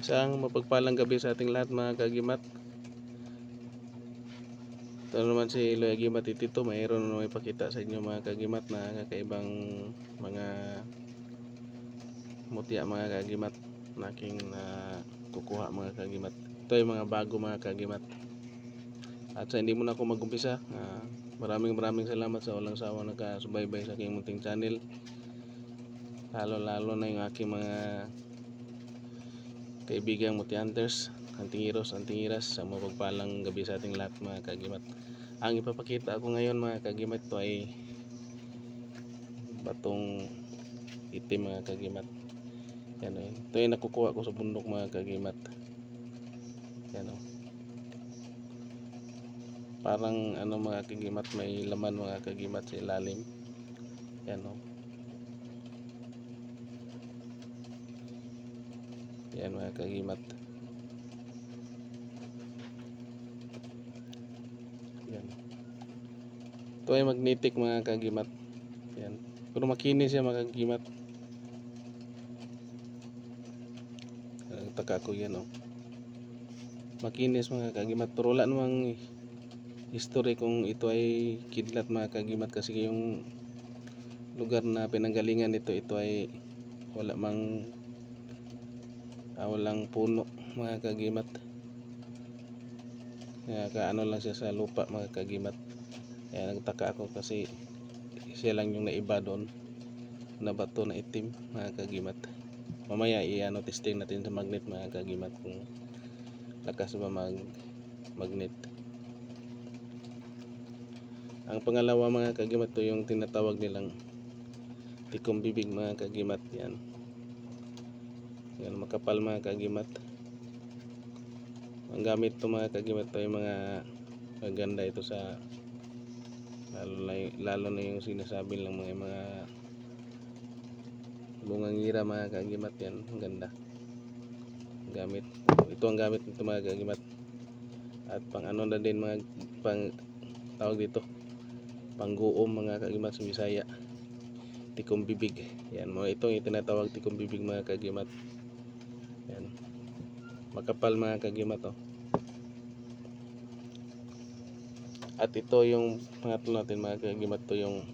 Isang mapagpalang gabi sa ating lahat mga kagimat. Ito naman si Loy Agimat Itito. Mayroon na may pakita sa inyo mga kagimat na kakaibang mga mutya mga kagimat na aking na kukuha mga kagimat. Ito ay mga bago mga kagimat. At sa hindi muna ako mag-umpisa, ah, maraming maraming salamat sa walang sawa nakasubaybay sa aking munting channel. Lalo lalo na yung aking mga kaibigang Muti Hunters, Antingiros, Antingiras, sa mapagpalang gabi sa ating lahat mga kagimat. Ang ipapakita ako ngayon mga kagimat to ay batong itim mga kagimat. Yan o. Ito ay nakukuha ko sa bundok mga kagimat. Yan o. Parang ano mga kagimat may laman mga kagimat sa ilalim. Yan o. Yan mga kagimat. Yan. Ito ay magnetic mga kagimat. Yan. Pero makinis siya mga kagimat. Taka ko yan oh. Makinis mga kagimat. Pero wala namang history kung ito ay kidlat mga kagimat kasi yung lugar na pinanggalingan nito ito ay wala mang ah, walang puno mga kagimat. Kaya kaano lang siya sa lupa mga kagimat. Kaya nagtaka ako kasi siya lang yung naiba doon na bato na itim mga kagimat. Mamaya i-ano testing natin sa magnet mga kagimat kung lakas ba mag magnet. Ang pangalawa mga kagimat to yung tinatawag nilang tikom bibig mga kagimat yan yan makapal mga kagimat. Ang gamit to mga kagimat to yung mga maganda ito sa lalo na, y- lalo na yung sinasabi lang mga mga bungangira mga kagimat yan ang ganda. Gamit ito ang gamit nito mga kagimat. At pang ano na din mga pang tawag dito pangguom mga kagimat sa Bisaya. Tikom bibig. Yan mga ito yung tinatawag tikom bibig mga kagimat yan. Makapal mga kagimat oh. at ito yung pangatlo natin mga kagimat to yung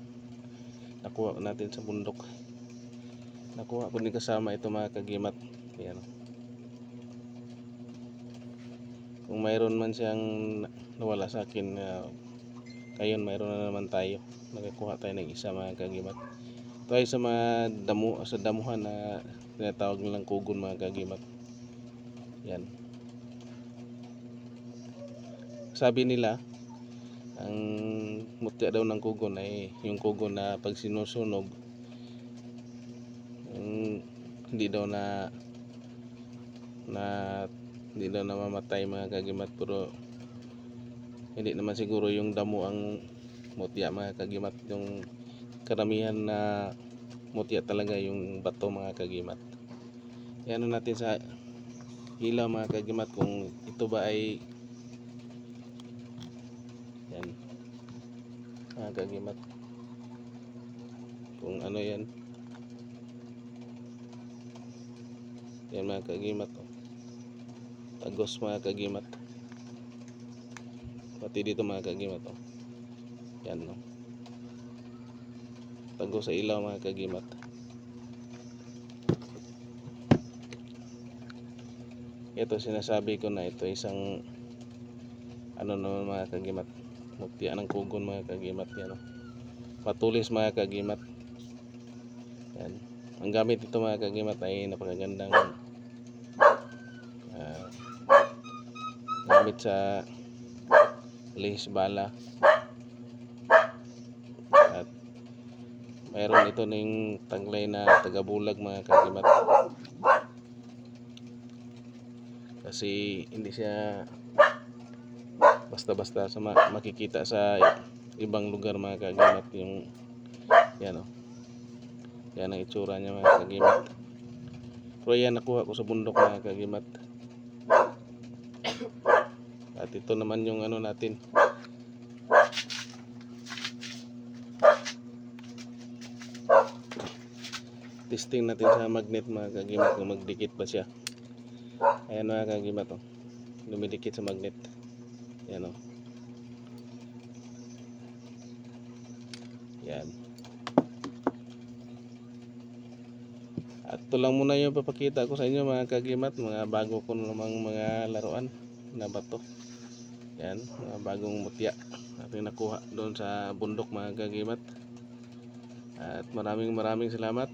nakuha natin sa bundok. Nakuha ko din kasama ito mga kagimat yan kung mayroon man siyang nawala sa akin uh, ngayon mayroon na naman tayo. Nakakuha tayo ng isa mga kagimat ay sa mga damo, sa damuhan na tinatawag nilang kugon mga kagimat yan. Sabi nila ang mutya daw ng kugon ay yung kugon na pag sinusunog yung hindi daw na na hindi daw namamatay mga kagimat pero hindi naman siguro yung damo ang mutya mga kagimat. Yung karamihan na mutya talaga yung bato mga kagimat na natin sa ilaw mga kagimat kung ito ba ay yan. Mga kagimat. Kung ano yan. Yan mga kagimat oh. tagos mga kagimat. Pati dito mga kagimat oh. yan no tagos sa ilaw mga kagimat ito sinasabi ko na ito isang ano naman mga kagimat. Mutya ng kugon mga kagimat yan oh. matulis mga kagimat. Yan. Ang gamit ito mga kagimat ay napakagandang ah, gamit sa lihis bala. At mayroon ito ng taglay na tagabulag mga kagimat kasi hindi siya basta-basta sa ma- makikita sa ibang lugar mga kagimat yung yan o yan ang itsura niya mga kagimat pero yan nakuha ko sa bundok mga kagimat at ito naman yung ano natin. Testing natin sa magnet mga kagimat kung magdikit ba siya Ayan mga kagimat oh. Dumidikit sa magnet. Yan oh. Yan. At ito lang muna yung papakita ko sa inyo mga kagimat, mga bago ko namang mga laruan na bato. Yan, mga bagong mutya ating nakuha doon sa bundok mga kagimat. At maraming maraming salamat.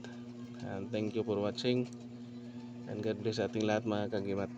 And thank you for watching. And God bless ating lahat mga kagimat.